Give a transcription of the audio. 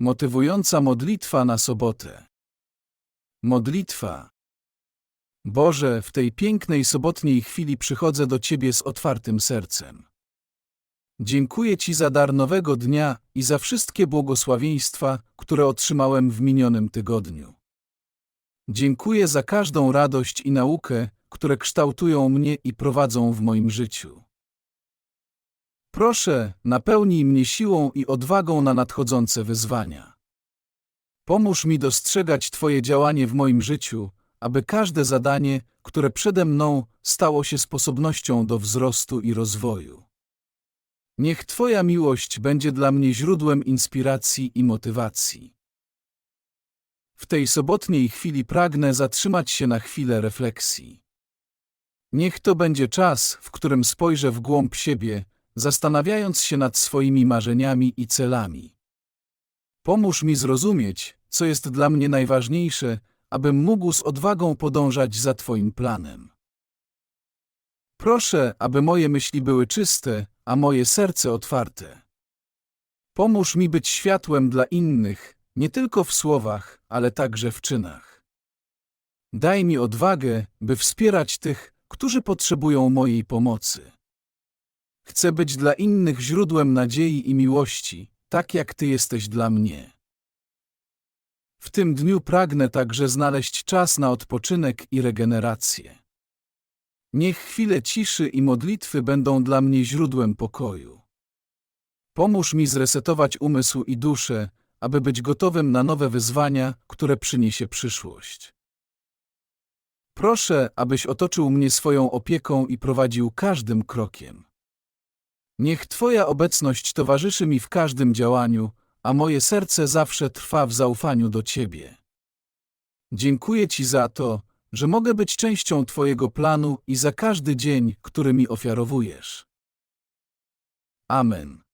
Motywująca modlitwa na sobotę. Modlitwa. Boże, w tej pięknej sobotniej chwili przychodzę do Ciebie z otwartym sercem. Dziękuję Ci za dar nowego dnia i za wszystkie błogosławieństwa, które otrzymałem w minionym tygodniu. Dziękuję za każdą radość i naukę, które kształtują mnie i prowadzą w moim życiu. Proszę, napełnij mnie siłą i odwagą na nadchodzące wyzwania. Pomóż mi dostrzegać Twoje działanie w moim życiu, aby każde zadanie, które przede mną, stało się sposobnością do wzrostu i rozwoju. Niech Twoja miłość będzie dla mnie źródłem inspiracji i motywacji. W tej sobotniej chwili pragnę zatrzymać się na chwilę refleksji. Niech to będzie czas, w którym spojrzę w głąb siebie, zastanawiając się nad swoimi marzeniami i celami. Pomóż mi zrozumieć, co jest dla mnie najważniejsze, abym mógł z odwagą podążać za Twoim planem. Proszę, aby moje myśli były czyste, a moje serce otwarte. Pomóż mi być światłem dla innych, nie tylko w słowach, ale także w czynach. Daj mi odwagę, by wspierać tych, którzy potrzebują mojej pomocy. Chcę być dla innych źródłem nadziei i miłości, tak jak Ty jesteś dla mnie. W tym dniu pragnę także znaleźć czas na odpoczynek i regenerację. Niech chwile ciszy i modlitwy będą dla mnie źródłem pokoju. Pomóż mi zresetować umysł i duszę, aby być gotowym na nowe wyzwania, które przyniesie przyszłość. Proszę, abyś otoczył mnie swoją opieką i prowadził każdym krokiem. Niech Twoja obecność towarzyszy mi w każdym działaniu, a moje serce zawsze trwa w zaufaniu do Ciebie. Dziękuję Ci za to, że mogę być częścią Twojego planu i za każdy dzień, który mi ofiarowujesz. Amen.